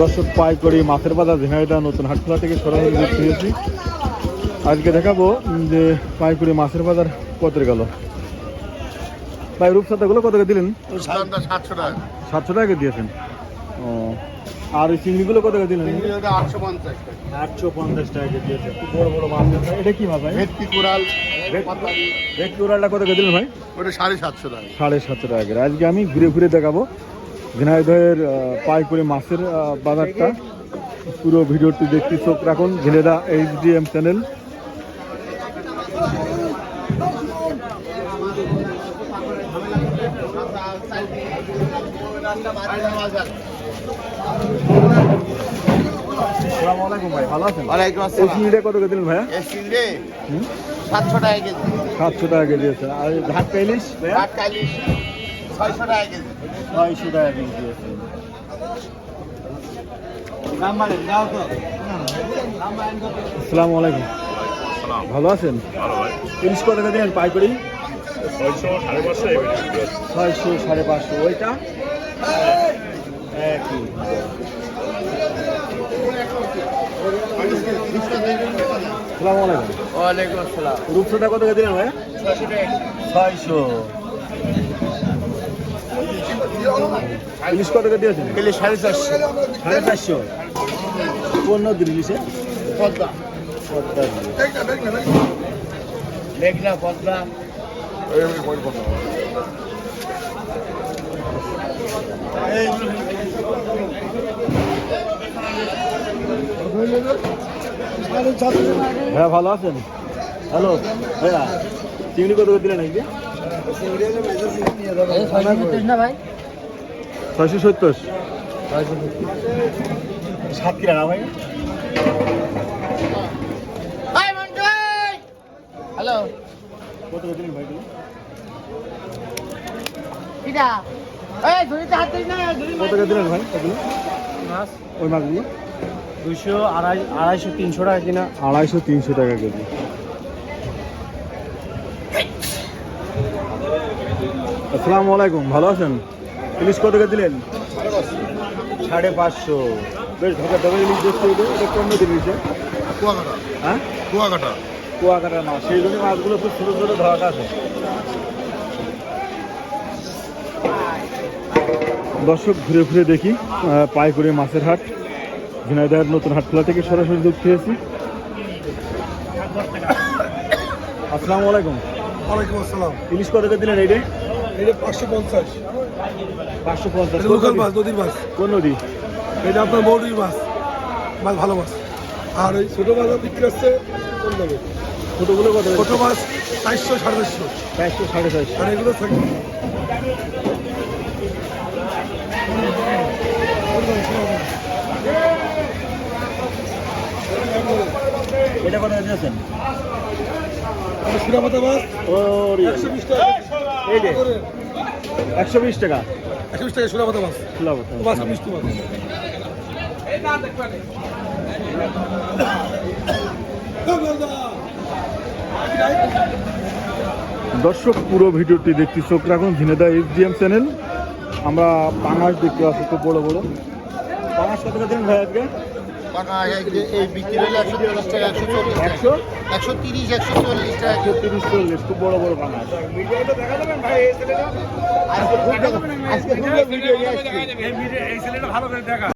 দর্শক পাই করি মাছের বাজার ঝিনাইদা নতুন হাটখোলা থেকে সরাসরি দেখতে হয়েছি আজকে দেখাবো যে পাইকুড়ি মাছের বাজার কত গেল। ভাই রূপসাদাগুলো কত করে দিলেন? সাতশো টাকা। সাতশো টাকা দিয়েছেন। ও আর ওই চিংড়িগুলো কত করে দিলেন? আটশো পঞ্চাশ টাকা। আটশো পঞ্চাশ টাকা দিয়েছে বড় বড় মাছ এটা কি মাছ ভাই? ভেটকি ভেটকি কত করে দিলেন ভাই? ওটা সাড়ে সাতশো টাকা। সাড়ে সাতশো টাকা করে। আজকে আমি ঘুরে ঘুরে দেখাবো। ঝিনাইদহের পাইকুড়ি মাছের বাজারটা। পুরো ভিডিওটি দেখতে চোখ রাখুন Jhenaidah H D M channel. আসসালামু আলাইকুম ভাই ভালো আছেন? ওয়ালাইকুম এই আসসালাম। চিংড়িটা কত করে দিলেন ভাইয়া? সাতশো টাকা কেজি। সাতশো টাকা কেজি আছে। আর ঝাটকা ইলিশ ছয়শো টাকা কেজি। ছয়শো টাকা কেজি আছে আসসালামু আলাইকুম ভালো আছেন? ইলিশ কত টাকা দিলেন পাইকারি ছয়শো সাড়ে পাঁচশো ওইটা? একই আসসালামু আলাইকুম ওয়ালাইকুম আসসালাম। রূপসাটা কত টাকা দিলেন ভাই? ছয়শো। ইলিশ কত টাকা দিয়েছেন কেলে সাড়ে চারশো। সাড়ে চারশো। পনেরো দিন ইলিশে পদ্মা। পদ্মা মেঘনা পদ্মা। হ্যাঁ ভালো আছেন? হ্যালো ভাইয়া চিংড়ি কত করে দিলেন আজকে? ছয়শো সত্তর। সাত কিনা না ভাই? হ্যালো কত ভাই কিটা এই ধরিতে হাত দিস না ধরি কত করে দিলেন ভাই? এগুলো মাছ? ওই মাছগুলো দুইশো আড়াই আড়াইশো তিনশো টাকা কিনা। আড়াইশো তিনশো টাকা কেজি। আসসালামু আলাইকুম ভালো আছেন? ইলিশ কত করে দিলেন? সাড়ে পাঁচশো। বেশ ঢোকা ঢোকা ইলিশ দেখতে হবে এটা কম দিন ইলিশে কুয়াকাটা। হ্যাঁ? কুয়াকাটা। কুয়াকাটার মাছ সেই জন্য মাছগুলো খুব ছোটো ছোটো ধরাটা আছে। দর্শক ঘুরে ঘুরে দেখি আহ, করে মাছের হাট। ঝিনাইদহের নতুন হাটখোলা থেকে সরাসরি যুক্ত হয়েছি। আসসালামু আলাইকুম। ওয়ালাইকুম আসসালাম। ইলিশ কত করে দিলেন এইটা এটা পাঁচশো পঞ্চাশ। পাঁচশো পঞ্চাশ। লোকাল মাছ নদীর মাছ কোন নদী? এটা আপনার মৌরির মাছ মাছ ভালো মাছ আর ওই ছোটো মাছ বিক্রি হচ্ছে কোন দামে ছোটোগুলো কত ছোটো মাছ চারশো সাড়ে চারশো চারশো সাড়ে চারশো আর এগুলো থাকে এটা কত দিয়েছেন? সুরাপাতা মাছ ওরে একশো বিশ টাকা। এই যে একশো বিশ টাকা। একশো বিশ টাকা সুরাপাতা মাছ। খোলা মাছ। মিষ্টি মাছ। দর্শক পুরো ভিডিওটি দেখতে চোখ রাখুন। Jhenaidah SDM channel. আমরা পাঙাশ দেখতে পাচ্ছি খুব বড় বড়। পাঙাশ কত করে দিন ভাই আজকে? পাকা এই বিক্রি হলে একশো তিরিশ টাকা একশো চল্লিশ একশো? একশো তিরিশ একশো চল্লিশ টাকা। একশো তিরিশ চল্লিশ খুব বড় বড় পাঙাশ আজকে খুব আজকে খুব ভিডিও নিয়ে আসছি